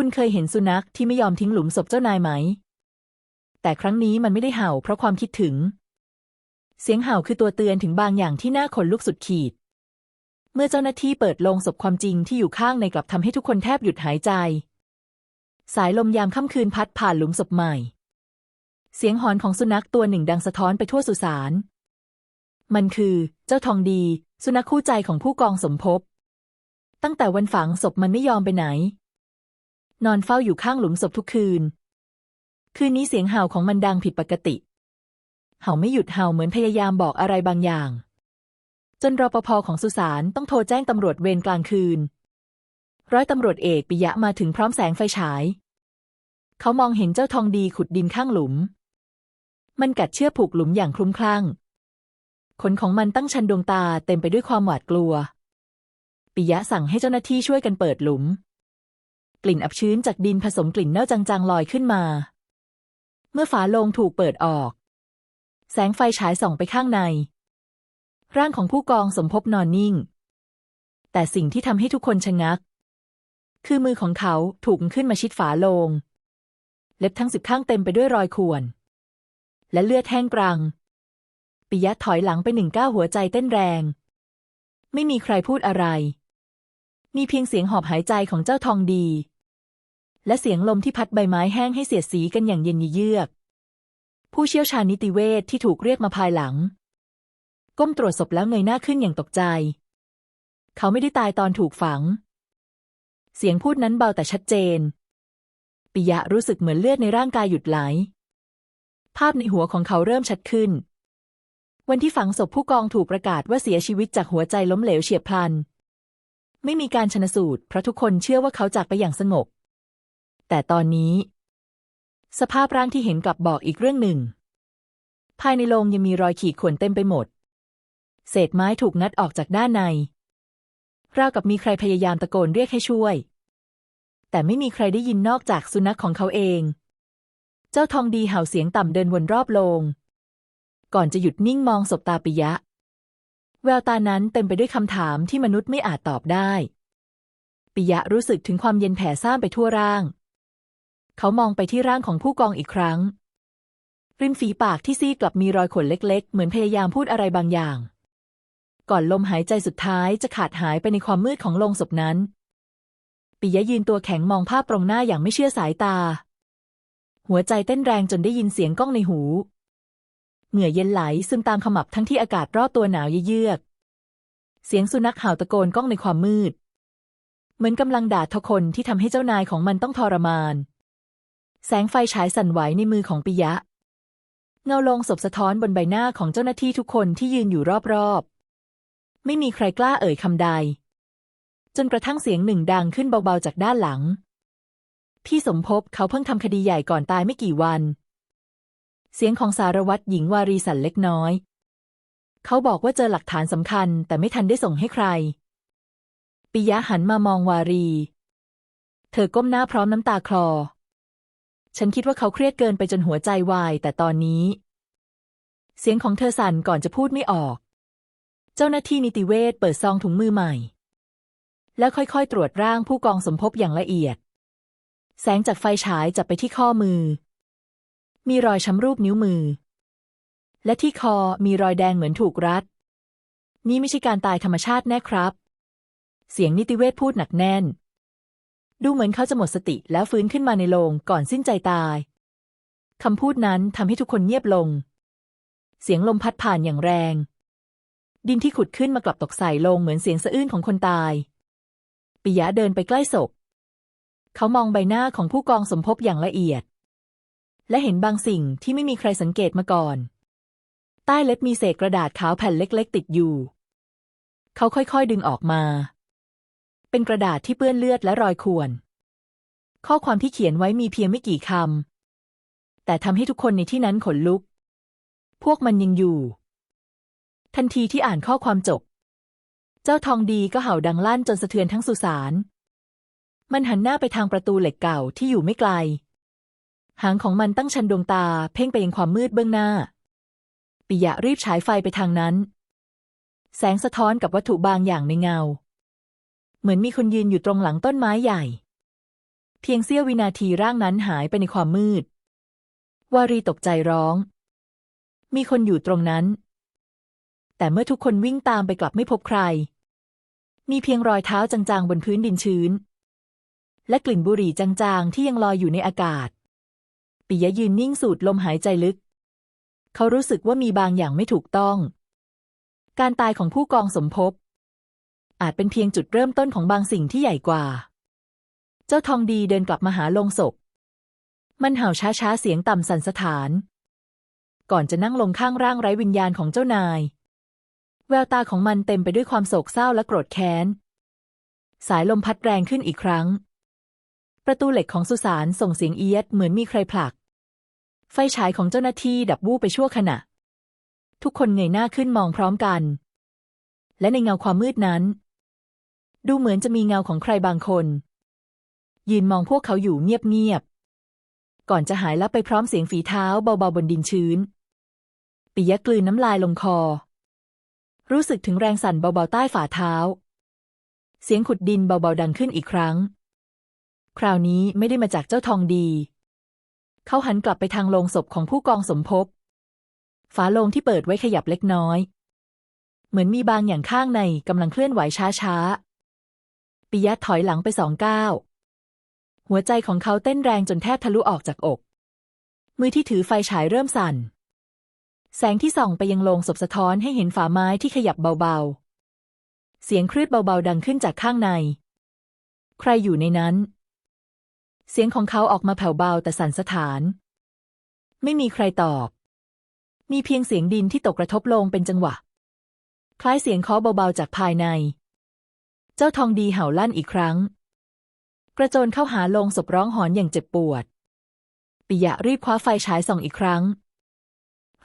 คุณเคยเห็นสุนัขที่ไม่ยอมทิ้งหลุมศพเจ้านายไหม แต่ครั้งนี้มันไม่ได้เห่าเพราะความคิดถึง เสียงเห่าคือตัวเตือนถึงบางอย่างที่น่าขนลุกสุดขีด เมื่อเจ้าหน้าที่เปิดโลงศพความจริงที่อยู่ข้างในกลับทำให้ทุกคนแทบหยุดหายใจ สายลมยามค่ำคืนพัดผ่านหลุมศพใหม่ เสียงหอนของสุนัขตัวหนึ่งดังสะท้อนไปทั่วสุสาน มันคือ เจ้าทองดี สุนัขคู่ใจของผู้กองสมภพตั้งแต่วันฝังศพมันไม่ยอมไปไหน นอนเฝ้าอยู่ข้างหลุมศพทุกคืน คืนนี้เสียงเห่าของมันดังผิดปกติ เห่าไม่หยุดเห่าเหมือนพยายามบอกอะไรบางอย่าง จนรปภของสุสานต้องโทรแจ้งตำรวจเวรกลางคืน ร้อยตำรวจเอกปิยะมาถึงพร้อมแสงไฟฉาย เขามองเห็นเจ้าทองดีขุดดินข้างหลุม มันกัดเชือกผูกหลุมอย่างคลุ้มคลั่งขนของมันตั้งชันดวงตาเต็มไปด้วยความหวาดกลัว ปิยะสั่งให้เจ้าหน้าที่ช่วยกันเปิดหลุม กลิ่นอับชื้นจากดินผสมกลิ่นเน่าจางๆลอยขึ้นมา เมื่อฝาโลงถูกเปิดออก แสงไฟฉายส่องไปข้างใน ร่างของผู้กองสมภพนอนนิ่ง แต่สิ่งที่ทำให้ทุกคนชะงัก คือมือของเขาถูกขึ้นมาชิดฝาโลง เล็บทั้งสิบข้างเต็มไปด้วยรอยข่วน และเลือดแห้งกรังปิยะถอยหลังไปหนึ่งก้าวหัวใจเต้นแรง ไม่มีใครพูดอะไร มีเพียงเสียงหอบหายใจของเจ้าทองดี และเสียงลมที่พัดใบไม้แห้งให้เสียดสีกันอย่างเย็นเยือก ผู้เชี่ยวชาญนิติเวชที่ถูกเรียกมาภายหลัง ก้มตรวจศพแล้วเงยหน้าขึ้นอย่างตกใจ เขาไม่ได้ตายตอนถูกฝัง เสียงพูดนั้นเบาแต่ชัดเจน ปิยะรู้สึกเหมือนเลือดในร่างกายหยุดไหล ภาพในหัวของเขาเริ่มชัดขึ้น วันที่ฝังศพผู้กองถูกประกาศว่าเสียชีวิตจากหัวใจล้มเหลวเฉียบพลัน ไม่มีการชนสูตรเพราะทุกคนเชื่อว่าเขาจากไปอย่างสงบ แต่ตอนนี้ สภาพร่างที่เห็นกลับบอกอีกเรื่องหนึ่ง ภายในโรงยังมีรอยขีดข่วนเต็มไปหมด เศษไม้ถูกงัดออกจากด้านใน ราวกับมีใครพยายามตะโกนเรียกให้ช่วย แต่ไม่มีใครได้ยินนอกจากสุนัขของเขาเอง เจ้าทองดีเห่าเสียงต่ำเดินวนรอบโรงก่อนจะหยุดนิ่งมองศพตาปิยะ แววตานั้นเต็มไปด้วยคำถามที่มนุษย์ไม่อาจตอบได้ปิยะรู้สึกถึงความเย็นแผ่ซ่านไปทั่วร่าง เขามองไปที่ร่างของผู้กองอีกครั้ง ริมฝีปากที่ซีกลับมีรอยขนเล็ก ๆ เหมือนพยายามพูดอะไรบางอย่าง ก่อนลมหายใจสุดท้ายจะขาดหายไปในความมืดของโลงศพนั้น ปิยะยืนตัวแข็งมองภาพตรงหน้าอย่างไม่เชื่อสายตา หัวใจเต้นแรงจนได้ยินเสียงก้องในหู เหงื่อเย็นไหลซึมตามขมับทั้งที่อากาศรอบตัวหนาวเยือกเสียงสุนัขเห่าตะโกนก้องในความมืด เหมือนกำลังด่าทอคนที่ทำให้เจ้านายของมันต้องทรมาน แสงไฟฉายสั่นไหวในมือของปิยะ เงาลงศพสะท้อนบนใบหน้าของเจ้าหน้าที่ทุกคนที่ยืนอยู่รอบๆ ไม่มีใครกล้าเอ่ยคำใด จนกระทั่งเสียงหนึ่งดังขึ้นเบาๆจากด้านหลัง พี่สมภพเขาเพิ่งทำคดีใหญ่ก่อนตายไม่กี่วัน เสียงของสารวัตรหญิงวารีสันเล็กน้อย เขาบอกว่าเจอหลักฐานสำคัญแต่ไม่ทันได้ส่งให้ใคร ปิยะหันมามองวารี เธอก้มหน้าพร้อมน้ำตาคลอ ฉันคิดว่าเขาเครียดเกินไปจนหัวใจวาย แต่ตอนนี้ เสียงของเธอสั่นก่อนจะพูดไม่ออก เจ้าหน้าที่นิติเวชเปิดซองถุงมือใหม่ แล้วค่อยๆ ตรวจร่างผู้กองสมภพอย่างละเอียด แสงจากไฟฉายจับไปที่ข้อมือ มีรอยช้ำรูปนิ้วมือ และที่คอมีรอยแดงเหมือนถูกรัด นี่ไม่ใช่การตายธรรมชาติแน่ครับ เสียงนิติเวชพูดหนักแน่น ดูเหมือนเขาจะหมดสติแล้วฟื้นขึ้นมาในโรงก่อนสิ้นใจตายคำพูดนั้นทำให้ทุกคนเงียบลง เสียงลมพัดผ่านอย่างแรง ดินที่ขุดขึ้นมากลับตกใส่ลงเหมือนเสียงสะอื้นของคนตาย ปิยะเดินไปใกล้ศพ เขามองใบหน้าของผู้กองสมภพอย่างละเอียด และเห็นบางสิ่งที่ไม่มีใครสังเกตมาก่อน ใต้เล็บมีเศษกระดาษขาวแผ่นเล็ก ๆ ติดอยู่ เขาค่อยๆดึงออกมา เป็นกระดาษที่เปื้อนเลือดและรอยข่วน ข้อความที่เขียนไว้มีเพียงไม่กี่คำ แต่ทำให้ทุกคนในที่นั้นขนลุก พวกมันยังอยู่ ทันทีที่อ่านข้อความจบ เจ้าทองดีก็เห่าดังลั่นจนสะเทือนทั้งสุสาน มันหันหน้าไปทางประตูเหล็กเก่าที่อยู่ไม่ไกล หางของมันตั้งชันดวงตาเพ่งไปยังความมืดเบื้องหน้า ปิยะรีบฉายไฟไปทางนั้น แสงสะท้อนกับวัตถุบางอย่างในเงา เหมือนมีคนยืนอยู่ตรงหลังต้นไม้ใหญ่ เพียงเสี้ยววินาทีร่างนั้นหายไปในความมืด วารีตกใจร้อง มีคนอยู่ตรงนั้น แต่เมื่อทุกคนวิ่งตามไปกลับไม่พบใคร มีเพียงรอยเท้าจางๆบนพื้นดินชื้น และกลิ่นบุหรี่จางๆที่ยังลอยอยู่ในอากาศ ปิยะยืนนิ่งสูดลมหายใจลึก เขารู้สึกว่ามีบางอย่างไม่ถูกต้องการตายของผู้กองสมภพ อาจเป็นเพียงจุดเริ่มต้นของบางสิ่งที่ใหญ่กว่า เจ้าทองดีเดินกลับมาหาลงศพ มันเห่าช้าๆเสียงต่ำสั่นสถาน ก่อนจะนั่งลงข้างร่างไร้วิญญาณของเจ้านาย แววตาของมันเต็มไปด้วยความโศกเศร้าและโกรธแค้น สายลมพัดแรงขึ้นอีกครั้ง ประตูเหล็กของสุสานส่งเสียงเอียดเหมือนมีใครผลัก ไฟฉายของเจ้าหน้าที่ดับวูบไปชั่วขณะ ทุกคนเงยหน้าขึ้นมองพร้อมกันและในเงาความมืดนั้น ดูเหมือนจะมีเงาของใครบางคน ยืนมองพวกเขาอยู่เงียบๆ ก่อนจะหายลับไปพร้อมเสียงฝีเท้าเบาๆบนดินชื้น ปิยะกลืนน้ำลายลงคอ รู้สึกถึงแรงสั่นเบาๆใต้ฝ่าเท้า เสียงขุดดินเบาๆดังขึ้นอีกครั้ง คราวนี้ไม่ได้มาจากเจ้าทองดี เขาหันกลับไปทางโลงศพของผู้กองสมภพฝาโลงที่เปิดไว้ขยับเล็กน้อย เหมือนมีบางอย่างข้างในกำลังเคลื่อนไหวช้าๆ ปิยะถอยหลังไปสองก้าวหัวใจของเขาเต้นแรงจนแทบทะลุออกจากอก มือที่ถือไฟฉายเริ่มสั่น แสงที่ส่องไปยังโลงศพสะท้อนให้เห็นฝาไม้ที่ขยับเบาๆ เสียงคลืดเบาๆดังขึ้นจากข้างใน ใครอยู่ในนั้น เสียงของเขาออกมาแผ่วเบาแต่สั่นสะท้าน ไม่มีใครตอบ มีเพียงเสียงดินที่ตกกระทบลงเป็นจังหวะ คล้ายเสียงเคาะเบาๆจากภายใน เจ้าทองดีเห่าลั่นอีกครั้ง กระโจนเข้าหาโลงศพร้องหอนอย่างเจ็บปวด ปิยะรีบคว้าไฟฉายส่องอีกครั้ง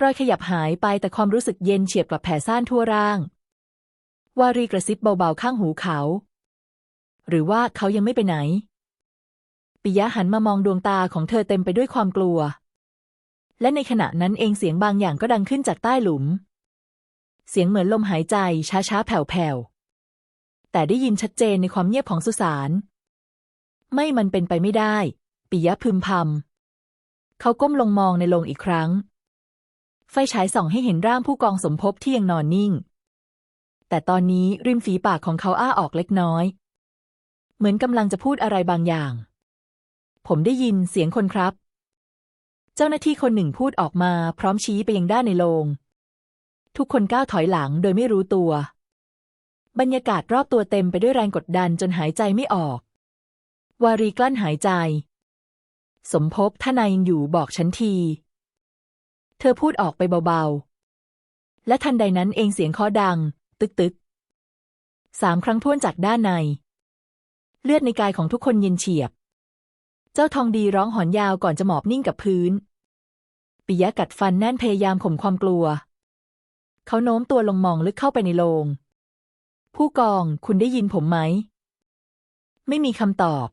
รอยขยับหายไปแต่ความรู้สึกเย็นเฉียบกลับแผ่ซ่านทั่วร่าง วารีกระซิบเบาๆข้างหูเขา หรือว่าเขายังไม่ไปไหน ปิยะหันมามองดวงตาของเธอเต็มไปด้วยความกลัว และในขณะนั้นเองเสียงบางอย่างก็ดังขึ้นจากใต้หลุม เสียงเหมือนลมหายใจช้าๆแผ่วๆ แต่ได้ยินชัดเจนในความเงียบของสุสาน ไม่มันเป็นไปไม่ได้ ปิยะพึมพำเขาก้มลงมองในโลงอีกครั้ง ไฟฉายส่องให้เห็นร่างผู้กองสมภพที่ยังนอนนิ่ง แต่ตอนนี้ริมฝีปากของเขาอ้าออกเล็กน้อย เหมือนกำลังจะพูดอะไรบางอย่าง ผมได้ยินเสียงคนครับ เจ้าหน้าที่คนหนึ่งพูดออกมาพร้อมชี้ไปยังด้านในโลง ทุกคนก้าวถอยหลังโดยไม่รู้ตัว บรรยากาศรอบตัวเต็มไปด้วยแรงกดดันจนหายใจไม่ออก วารีกลั้นหายใจ สมภพถ้านายยังอยู่บอกฉันที เธอพูดออกไปเบาๆ และทันใดนั้นเองเสียงเคาะดัง ตึกตึกสามครั้งท้วนจากด้านใน เลือดในกายของทุกคนเย็นเฉียบ เจ้าทองดีร้องหอนยาวก่อนจะหมอบนิ่งกับพื้น ปิยะกัดฟันแน่นพยายามข่มความกลัว เขาโน้มตัวลงมองลึกเข้าไปในโลง ผู้กองคุณได้ยินผมไหม ไม่มีคำตอบ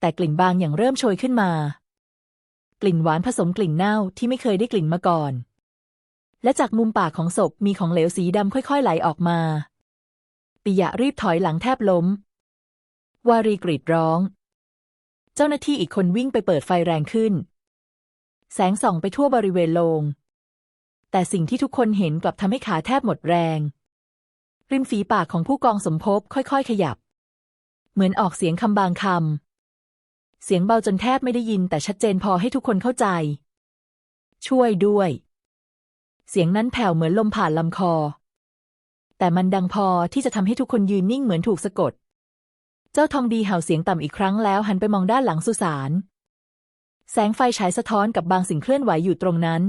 แต่กลิ่นบางอย่างเริ่มโชยขึ้นมา กลิ่นหวานผสมกลิ่นเน่าที่ไม่เคยได้กลิ่นมาก่อน และจากมุมปากของศพมีของเหลวสีดำค่อยๆไหลออกมาปิยะรีบถอยหลังแทบล้ม วารีกรีดร้อง เจ้าหน้าที่อีกคนวิ่งไปเปิดไฟแรงขึ้น แสงส่องไปทั่วบริเวณโลง แต่สิ่งที่ทุกคนเห็นกลับทำให้ขาแทบหมดแรง ริมฝีปากของผู้กองสมภพค่อยๆ ขยับ เหมือนออกเสียงคำบางคำ เสียงเบาจนแทบไม่ได้ยินแต่ชัดเจนพอให้ทุกคนเข้าใจ ช่วยด้วย เสียงนั้นแผ่วเหมือนลมผ่านลำคอ แต่มันดังพอที่จะทำให้ทุกคนยืนนิ่งเหมือนถูกสะกด เจ้าทองดีเห่าเสียงต่ำอีกครั้งแล้วหันไปมองด้านหลังสุสานแสงไฟฉายสะท้อนกับบางสิ่งเคลื่อนไหวอยู่ตรงนั้น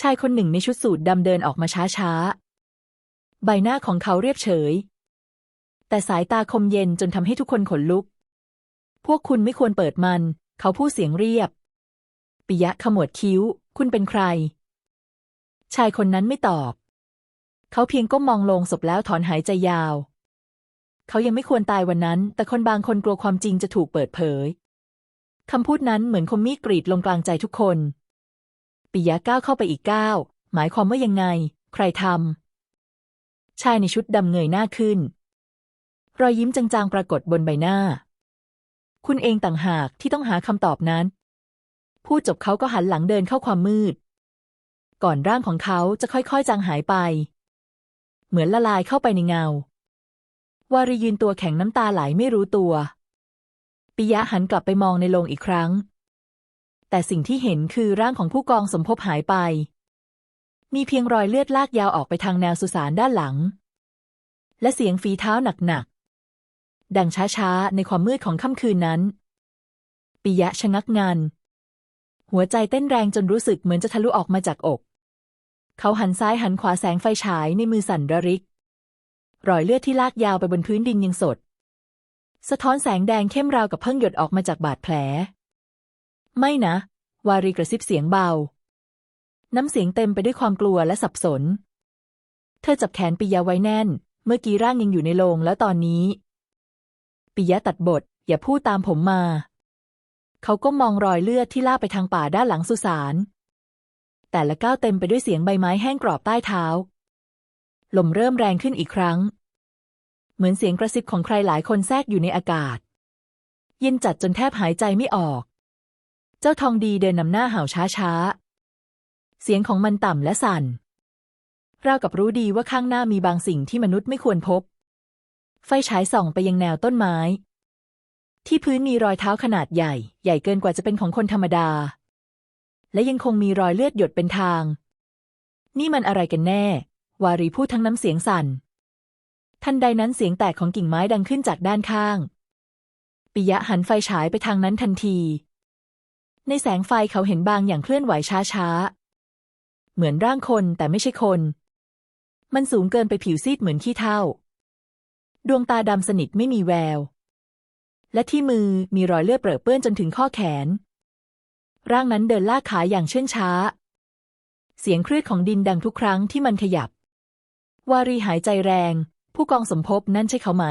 ชายคนหนึ่งในชุดสูทดำเดินออกมาช้าๆ ใบหน้าของเขาเรียบเฉย แต่สายตาคมเย็นจนทำให้ทุกคนขนลุก พวกคุณไม่ควรเปิดมัน เขาพูดเสียงเรียบ ปิยะขมวดคิ้ว คุณเป็นใคร ชายคนนั้นไม่ตอบ เขาเพียงก้มมองลงศพแล้วถอนหายใจยาว เขายังไม่ควรตายวันนั้น แต่คนบางคนกลัวความจริงจะถูกเปิดเผยคำพูดนั้นเหมือนคมมีดกรีดลงกลางใจทุกคนปิยะก้าวเข้าไปอีกก้าวหมายความว่ายังไง ใครทำ ชายในชุดดำเงยหน้าขึ้น รอยยิ้มจางๆปรากฏบนใบหน้า คุณเองต่างหากที่ต้องหาคำตอบนั้น พูดจบเขาก็หันหลังเดินเข้าความมืด ก่อนร่างของเขาจะค่อยๆจางหายไป เหมือนละลายเข้าไปในเงา วารียืนตัวแข็งน้ำตาไหลไม่รู้ตัว ปิยะหันกลับไปมองในโลงอีกครั้ง แต่สิ่งที่เห็นคือร่างของผู้กองสมภพหายไป มีเพียงรอยเลือดลากยาวออกไปทางแนวสุสานด้านหลัง และเสียงฝีเท้าหนักๆ ดังช้าๆ ในความมืดของค่ำคืนนั้น ปิยะชะงักงัน หัวใจเต้นแรงจนรู้สึกเหมือนจะทะลุออกมาจากอก เขาหันซ้ายหันขวาแสงไฟฉายในมือสั่นระริก รอยเลือดที่ลากยาวไปบนพื้นดินยังสด สะท้อนแสงแดงเข้มราวกับเพิ่งหยดออกมาจากบาดแผล ไม่นะ วารีกระซิบเสียงเบา น้ำเสียงเต็มไปด้วยความกลัวและสับสน เธอจับแขนปิยะไว้แน่น เมื่อกี้ร่างยังอยู่ในโรงแล้วตอนนี้ ปิยะตัดบท อย่าพูดตามผมมา เขาก็มองรอยเลือดที่ล่าไปทางป่าด้านหลังสุสาน แต่ละก้าวเต็มไปด้วยเสียงใบไม้แห้งกรอบใต้เท้า ลมเริ่มแรงขึ้นอีกครั้ง เหมือนเสียงกระซิบของใครหลายคนแทรกอยู่ในอากาศ เย็นจัดจนแทบหายใจไม่ออก เจ้าทองดีเดินนำหน้าเห่าช้าๆ เสียงของมันต่ำและสั่น ราวกับรู้ดีว่าข้างหน้ามีบางสิ่งที่มนุษย์ไม่ควรพบ ไฟฉายส่องไปยังแนวต้นไม้ ที่พื้นมีรอยเท้าขนาดใหญ่ ใหญ่เกินกว่าจะเป็นของคนธรรมดา และยังคงมีรอยเลือดหยดเป็นทาง นี่มันอะไรกันแน่ วารีพูดทั้งน้ำเสียงสั่น ทันใดนั้นเสียงแตกของกิ่งไม้ดังขึ้นจากด้านข้าง ปิยะหันไฟฉายไปทางนั้นทันทีในแสงไฟเขาเห็นบางอย่างเคลื่อนไหวช้าๆ เหมือนร่างคนแต่ไม่ใช่คน มันสูงเกินไปผิวซีดเหมือนขี้เถ้า ดวงตาดำสนิทไม่มีแวว และที่มือมีรอยเลือดเปรอะเปื้อนจนถึงข้อแขน ร่างนั้นเดินลากขาอย่างเชื่องช้า เสียงคลื่นของดินดังทุกครั้งที่มันขยับ วารีหายใจแรง ผู้กองสมภพนั่นใช่เขาไหม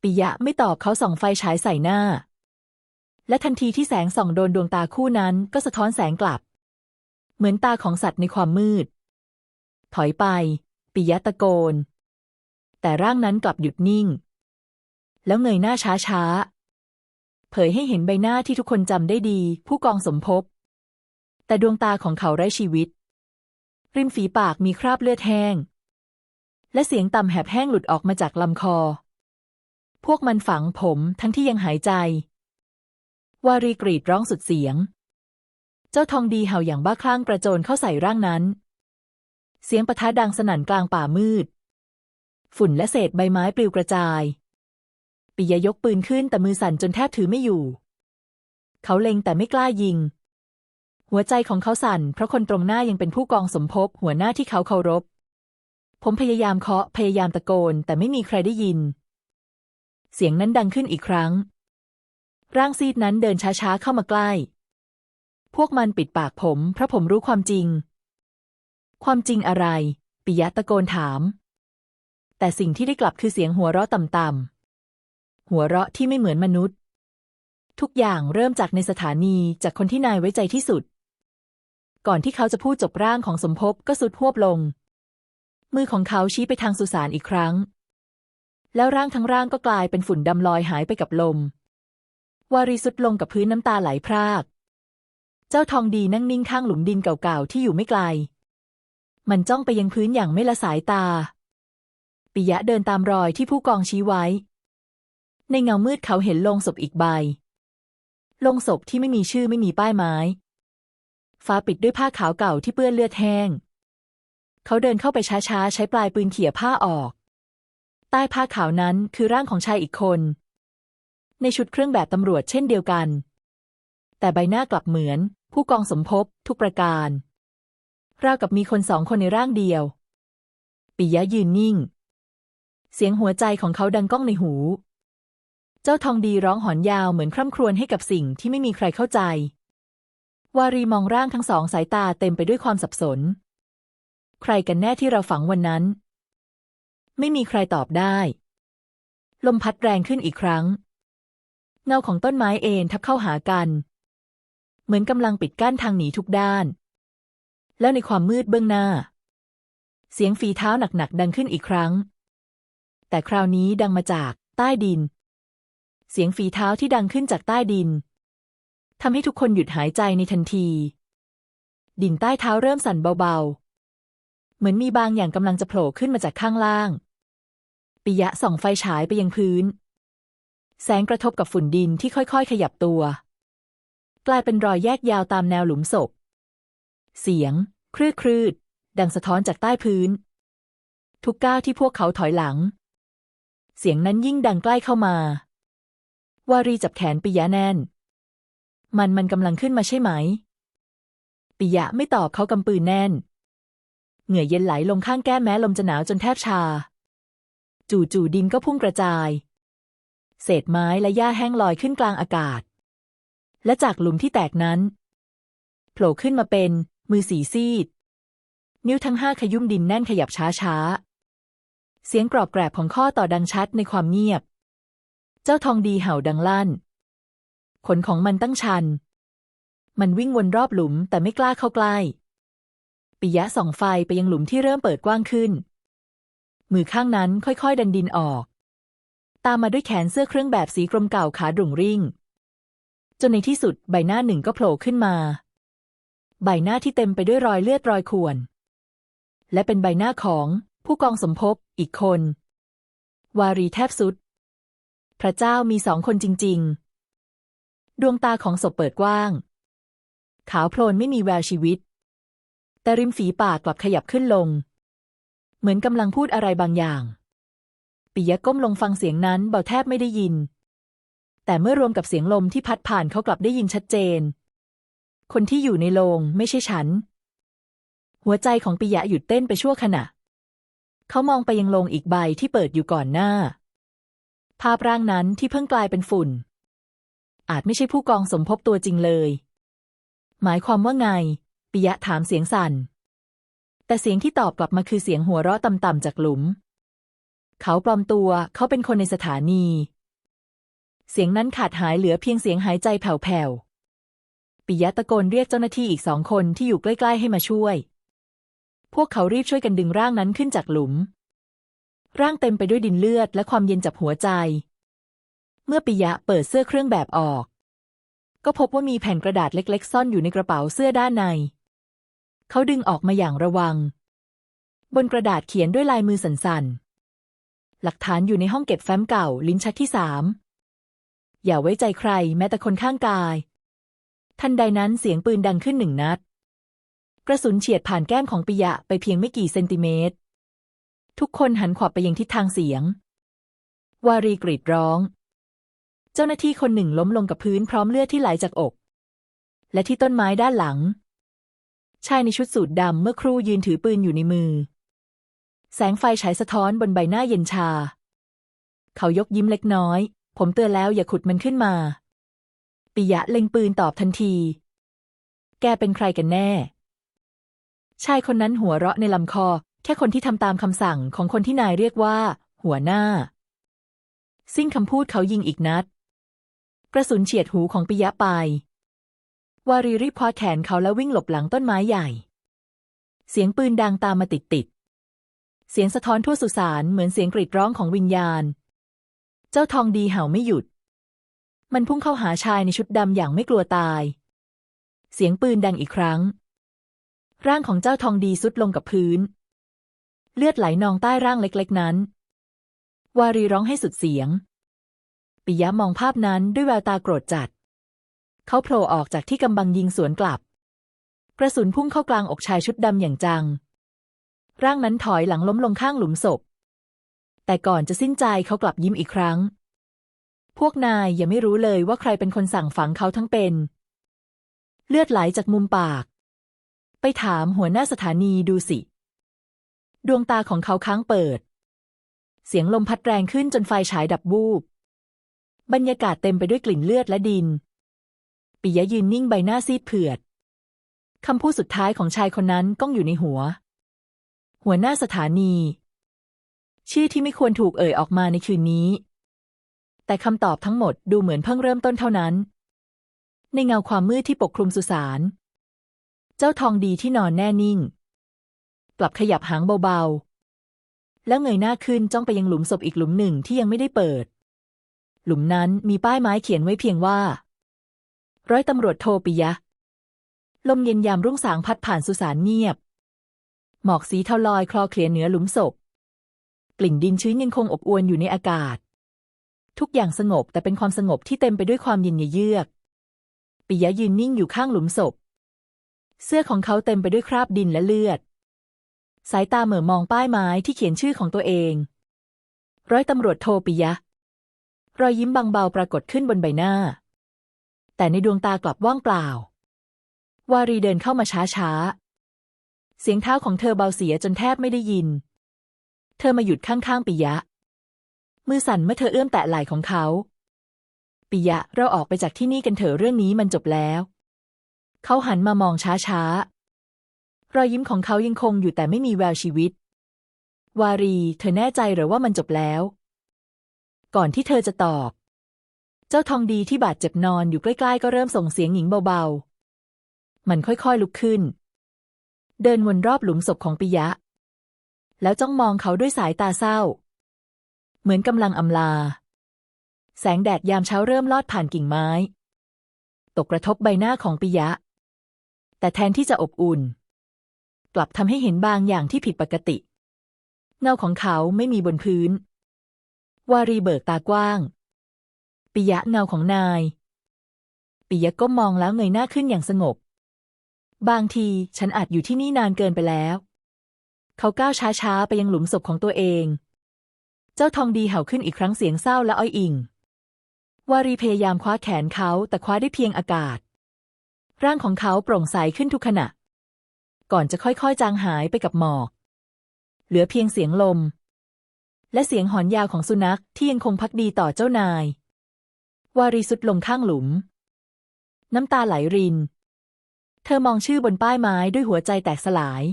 ปิยะไม่ตอบเขาส่องไฟฉายใส่หน้าและทันทีที่แสงส่องโดนดวงตาคู่นั้นก็สะท้อนแสงกลับ เหมือนตาของสัตว์ในความมืด ถอยไป ปิยะตะโกน แต่ร่างนั้นกลับหยุดนิ่ง แล้วเงยหน้าช้าๆเผยให้เห็นใบหน้าที่ทุกคนจำได้ดี ผู้กองสมภพ แต่ดวงตาของเขาไร้ชีวิต ริมฝีปากมีคราบเลือดแห้ง และเสียงต่ำแหบแห้งหลุดออกมาจากลำคอ พวกมันฝังผมทั้งที่ยังหายใจ วารีกรีดร้องสุดเสียง เจ้าทองดีเห่าอย่างบ้าคลั่งกระโจนเข้าใส่ร่างนั้น เสียงปะทะดังสนั่นกลางป่ามืด ฝุ่นและเศษใบไม้ปลิวกระจาย ปิยยกปืนขึ้นแต่มือสั่นจนแทบถือไม่อยู่ เขาเล็งแต่ไม่กล้ายิง หัวใจของเขาสั่นเพราะคนตรงหน้ายังเป็นผู้กองสมภพหัวหน้าที่เขาเคารพ ผมพยายามเคาะพยายามตะโกนแต่ไม่มีใครได้ยิน เสียงนั้นดังขึ้นอีกครั้ง ร่างซีดนั้นเดินช้าๆเข้ามาใกล้ พวกมันปิดปากผม เพราะผมรู้ความจริง ความจริงอะไร ปิยะตะโกนถาม แต่สิ่งที่ได้กลับคือเสียงหัวเราะต่ำๆ หัวเราะที่ไม่เหมือนมนุษย์ ทุกอย่างเริ่มจากในสถานีจากคนที่นายไว้ใจที่สุด ก่อนที่เขาจะพูดจบร่างของสมภพก็สุดหวบลง มือของเขาชี้ไปทางสุสานอีกครั้ง แล้วร่างทั้งร่างก็กลายเป็นฝุ่นดำลอยหายไปกับลมวารีสุดลงกับพื้นน้ำตาไหลพราก เจ้าทองดีนั่งนิ่งข้างหลุมดินเก่าๆที่อยู่ไม่ไกล มันจ้องไปยังพื้นอย่างไม่ละสายตา ปิยะเดินตามรอยที่ผู้กองชี้ไว้ ในเงามืดเขาเห็นโลงศพอีกใบ โลงศพที่ไม่มีชื่อไม่มีป้ายไม้ ฟ้าปิดด้วยผ้าขาวเก่าที่เปื้อนเลือดแห้ง เขาเดินเข้าไปช้าๆ ใช้ปลายปืนเขี่ยผ้าออก ใต้ผ้าขาวนั้นคือร่างของชายอีกคน ในชุดเครื่องแบบตำรวจเช่นเดียวกันแต่ใบหน้ากลับเหมือน ผู้กองสมภพทุกประการ ราวกับมีคนสองคนในร่างเดียว ปิยะยืนนิ่ง เสียงหัวใจของเขาดังก้องในหู เจ้าทองดีร้องหอนยาวเหมือนคร่ำครวญให้กับสิ่งที่ไม่มีใครเข้าใจ วารีมองร่างทั้งสองสายตาเต็มไปด้วยความสับสน ใครกันแน่ที่เราฝังวันนั้น ไม่มีใครตอบได้ ลมพัดแรงขึ้นอีกครั้งเงาของต้นไม้เอ็นทับเข้าหากัน เหมือนกำลังปิดกั้นทางหนีทุกด้าน แล้วในความมืดเบื้องหน้า เสียงฝีเท้าหนักๆดังขึ้นอีกครั้ง แต่คราวนี้ดังมาจากใต้ดิน เสียงฝีเท้าที่ดังขึ้นจากใต้ดินทำให้ทุกคนหยุดหายใจในทันที ดินใต้เท้าเริ่มสั่นเบาๆ เหมือนมีบางอย่างกำลังจะโผล่ขึ้นมาจากข้างล่าง ปิยะส่องไฟฉายไปยังพื้น แสงกระทบกับฝุ่นดินที่ค่อยๆ ขยับตัว กลายเป็นรอยแยกยาวตามแนวหลุมศพ เสียง ครืดครืดดังสะท้อนจากใต้พื้น ทุกก้าวที่พวกเขาถอยหลัง เสียงนั้นยิ่งดังใกล้เข้ามา วารีจับแขนปิยะแน่น มันมันกำลังขึ้นมาใช่ไหม ปิยะไม่ตอบเขากำปืนแน่น เหงื่อเย็นไหลลงข้างแก้มแม้ลมจะหนาวจนแทบชา จู่ๆดินก็พุ่งกระจาย เศษไม้และหญ้าแห้งลอยขึ้นกลางอากาศ และจากหลุมที่แตกนั้นโผล่ขึ้นมาเป็น มือสีซีด นิ้วทั้งห้าขยุ่มดินแน่นขยับช้าๆ เสียงกรอบแกรบของข้อต่อดังชัดในความเงียบ เจ้าทองดีเห่าดังลั่น ขนของมันตั้งชัน มันวิ่งวนรอบหลุมแต่ไม่กล้าเข้าใกล้ปิยะส่องไฟไปยังหลุมที่เริ่มเปิดกว้างขึ้น มือข้างนั้นค่อยๆ ดันดินออก ตามมาด้วยแขนเสื้อเครื่องแบบสีกรมเก่าขาดุ่งริ่ง จนในที่สุดใบหน้าหนึ่งก็โผล่ขึ้นมา ใบหน้าที่เต็มไปด้วยรอยเลือดรอยข่วน และเป็นใบหน้าของผู้กองสมภพอีกคน วารีแทบสุด พระเจ้ามีสองคนจริง ๆ ดวงตาของศพเปิดกว้าง ขาวโพลนไม่มีแววชีวิต แต่ริมฝีปากกลับขยับขึ้นลง เหมือนกำลังพูดอะไรบางอย่างปิยะก้มลงฟังเสียงนั้นเบาแทบไม่ได้ยิน แต่เมื่อรวมกับเสียงลมที่พัดผ่านเขากลับได้ยินชัดเจน คนที่อยู่ในโรงไม่ใช่ฉัน หัวใจของปิยะหยุดเต้นไปชั่วขณะ เขามองไปยังโรงอีกใบที่เปิดอยู่ก่อนหน้า ภาพร่างนั้นที่เพิ่งกลายเป็นฝุ่น อาจไม่ใช่ผู้กองสมภพตัวจริงเลย หมายความว่าไง ปิยะถามเสียงสั่น แต่เสียงที่ตอบกลับมาคือเสียงหัวเราะต่ำๆจากหลุม เขาปลอมตัว เขาเป็นคนในสถานี เสียงนั้นขาดหายเหลือเพียงเสียงหายใจแผ่วๆ ปิยะตะโกนเรียกเจ้าหน้าที่อีกสองคนที่อยู่ใกล้ๆให้มาช่วย พวกเขารีบช่วยกันดึงร่างนั้นขึ้นจากหลุม ร่างเต็มไปด้วยดินเลือดและความเย็นจับหัวใจ เมื่อปิยะเปิดเสื้อเครื่องแบบออก ก็พบว่ามีแผ่นกระดาษเล็ก ๆ ซ่อนอยู่ในกระเป๋าเสื้อด้านใน เขาดึงออกมาอย่างระวัง บนกระดาษเขียนด้วยลายมือสั่นๆ หลักฐานอยู่ในห้องเก็บแฟ้มเก่าลิ้นชักที่สาม อย่าไว้ใจใครแม้แต่คนข้างกาย ทันใดนั้นเสียงปืนดังขึ้นหนึ่งนัด กระสุนเฉียดผ่านแก้มของปิยะไปเพียงไม่กี่เซนติเมตร ทุกคนหันขวับไปยังทิศทางเสียง วารีกรีดร้อง เจ้าหน้าที่คนหนึ่งล้มลงกับพื้นพร้อมเลือดที่ไหลจากอก และที่ต้นไม้ด้านหลัง ชายในชุดสูทดำเมื่อครู่ยืนถือปืนอยู่ในมือ แสงไฟฉายสะท้อนบนใบหน้าเย็นชา เขายกยิ้มเล็กน้อย ผมเตือนแล้วอย่าขุดมันขึ้นมา ปิยะเล็งปืนตอบทันที แกเป็นใครกันแน่ ชายคนนั้นหัวเราะในลำคอ แค่คนที่ทำตามคำสั่งของคนที่นายเรียกว่า หัวหน้า สิ้นคำพูดเขายิงอีกนัด กระสุนเฉียดหูของปิยะไป วารีรีบคว้าแขนเขาแล้ววิ่งหลบหลังต้นไม้ใหญ่ เสียงปืนดังตามมาติดติดเสียงสะท้อนทั่วสุสานเหมือนเสียงกรีดร้องของวิญญาณ เจ้าทองดีเห่าไม่หยุด มันพุ่งเข้าหาชายในชุดดำอย่างไม่กลัวตาย เสียงปืนดังอีกครั้ง ร่างของเจ้าทองดีสุดลงกับพื้น เลือดไหลนองใต้ร่างเล็กๆนั้น วารีร้องให้สุดเสียง ปิยะมองภาพนั้นด้วยแววตาโกรธจัด เขาโผล่ออกจากที่กำบังยิงสวนกลับ กระสุนพุ่งเข้ากลางอกชายชุดดำอย่างจัง ร่างนั้นถอยหลังล้มลงข้างหลุมศพ แต่ก่อนจะสิ้นใจเขากลับยิ้มอีกครั้ง พวกนายยังไม่รู้เลยว่าใครเป็นคนสั่งฝังเขาทั้งเป็น เลือดไหลจากมุมปาก ไปถามหัวหน้าสถานีดูสิ ดวงตาของเขาค้างเปิด เสียงลมพัดแรงขึ้นจนไฟฉายดับวูบบรรยากาศเต็มไปด้วยกลิ่นเลือดและดิน ปิยะยืนนิ่งใบหน้าซีดเผือด คำพูดสุดท้ายของชายคนนั้นก้องอยู่ในหัว หัวหน้าสถานี ชื่อที่ไม่ควรถูกเอ่ยออกมาในคืนนี้ แต่คำตอบทั้งหมดดูเหมือนเพิ่งเริ่มต้นเท่านั้น ในเงาความมืดที่ปกคลุมสุสาน เจ้าทองดีที่นอนแน่นิ่ง กลับขยับหางเบาๆ แล้วเงยหน้าขึ้นจ้องไปยังหลุมศพอีกหลุมหนึ่งที่ยังไม่ได้เปิด หลุมนั้นมีป้ายไม้เขียนไว้เพียงว่า ร้อยตำรวจโทปิยะ ลมเย็นยามรุ่งสางพัดผ่านสุสานเงียบ หมอกสีเทาลอยคลอเคลียเหนือหลุมศพ กลิ่นดินชื้นยังคงอบอวนอยู่ในอากาศ ทุกอย่างสงบแต่เป็นความสงบที่เต็มไปด้วยความเย็นเยือกปิยะยืนนิ่งอยู่ข้างหลุมศพ เสื้อของเขาเต็มไปด้วยคราบดินและเลือด สายตาเหม่อมองป้ายไม้ที่เขียนชื่อของตัวเอง ร้อยตำรวจโทปิยะ รอยยิ้มบางเบาปรากฏขึ้นบนใบหน้า แต่ในดวงตากลับว่างเปล่า วารีเดินเข้ามาช้าๆ เสียงเท้าของเธอเบาเสียจนแทบไม่ได้ยิน เธอมาหยุดข้างๆปิยะ มือสั่นเมื่อเธอเอื้อมแตะไหล่ของเขา ปิยะเราออกไปจากที่นี่กันเถอะเรื่องนี้มันจบแล้ว เขาหันมามองช้าๆ รอยยิ้มของเขายังคงอยู่แต่ไม่มีแววชีวิต วารี เธอแน่ใจหรือว่ามันจบแล้ว ก่อนที่เธอจะตอบ เจ้าทองดีที่บาดเจ็บนอนอยู่ใกล้ๆ ก็เริ่มส่งเสียงหญิงเบาๆ มันค่อยๆลุกขึ้น เดินวนรอบหลุมศพของปิยะ แล้วจ้องมองเขาด้วยสายตาเศร้า เหมือนกำลังอำลา แสงแดดยามเช้าเริ่มลอดผ่านกิ่งไม้ ตกกระทบใบหน้าของปิยะ แต่แทนที่จะอบอุ่น กลับทำให้เห็นบางอย่างที่ผิดปกติ เงาของเขาไม่มีบนพื้น วารีเบิกตากว้าง ปิยะเงาของนาย ปิยะก้มมองแล้วเงยหน้าขึ้นอย่างสงบ บางทีฉันอาจอยู่ที่นี่นานเกินไปแล้ว เขาก้าวช้าๆ ไปยังหลุมศพของตัวเอง เจ้าทองดีเห่าขึ้นอีกครั้งเสียงเศร้าและอ้อยอิง วารีพยายามคว้าแขนเขาแต่คว้าได้เพียงอากาศ ร่างของเขาโปร่งใสขึ้นทุกขณะ ก่อนจะค่อยๆ จางหายไปกับหมอก เหลือเพียงเสียงลม และเสียงหอนยาวของสุนัขที่ยังคงพักดีต่อเจ้านาย วารีสุดลงข้างหลุม น้ำตาไหลริน เธอมองชื่อบนป้ายไม้ด้วยหัวใจแตกสลาย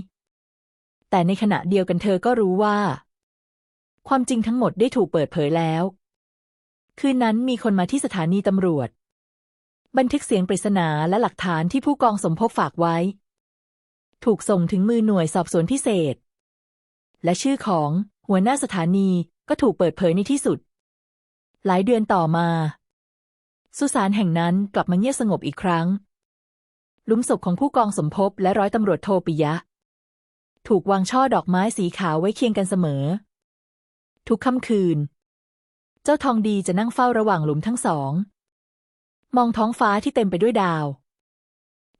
แต่ในขณะเดียวกันเธอก็รู้ว่า ความจริงทั้งหมดได้ถูกเปิดเผยแล้ว คืนนั้นมีคนมาที่สถานีตำรวจ บันทึกเสียงปริศนาและหลักฐานที่ผู้กองสมภพฝากไว้ ถูกส่งถึงมือหน่วยสอบสวนพิเศษ และชื่อของหัวหน้าสถานีก็ถูกเปิดเผยในที่สุด หลายเดือนต่อมา สุสานแห่งนั้นกลับมาเงียบสงบอีกครั้งหลุมศพของผู้กองสมภพและร้อยตำรวจโทปิยะ ถูกวางช่อดอกไม้สีขาวไว้เคียงกันเสมอ ทุกค่ำคืน เจ้าทองดีจะนั่งเฝ้าระหว่างหลุมทั้งสอง มองท้องฟ้าที่เต็มไปด้วยดาว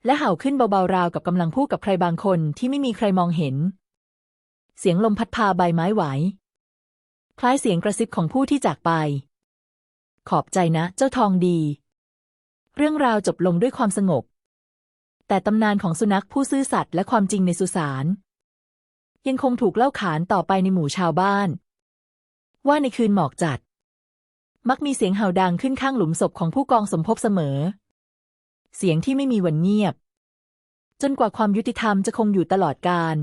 และเห่าขึ้นเบาๆราวกับกำลังพูดกับใครบางคนที่ไม่มีใครมองเห็น เสียงลมพัดพาใบไม้ไหว คล้ายเสียงกระซิบของผู้ที่จากไป ขอบใจนะ เจ้าทองดี เรื่องราวจบลงด้วยความสงบแต่ตำนานของสุนัขผู้ซื่อสัตย์และความจริงในสุสาน ยังคงถูกเล่าขานต่อไปในหมู่ชาวบ้าน ว่าในคืนหมอกจัด มักมีเสียงเห่าดังขึ้นข้างหลุมศพของผู้กองสมภพเสมอ เสียงที่ไม่มีวันเงียบ จนกว่าความยุติธรรมจะคงอยู่ตลอดกาล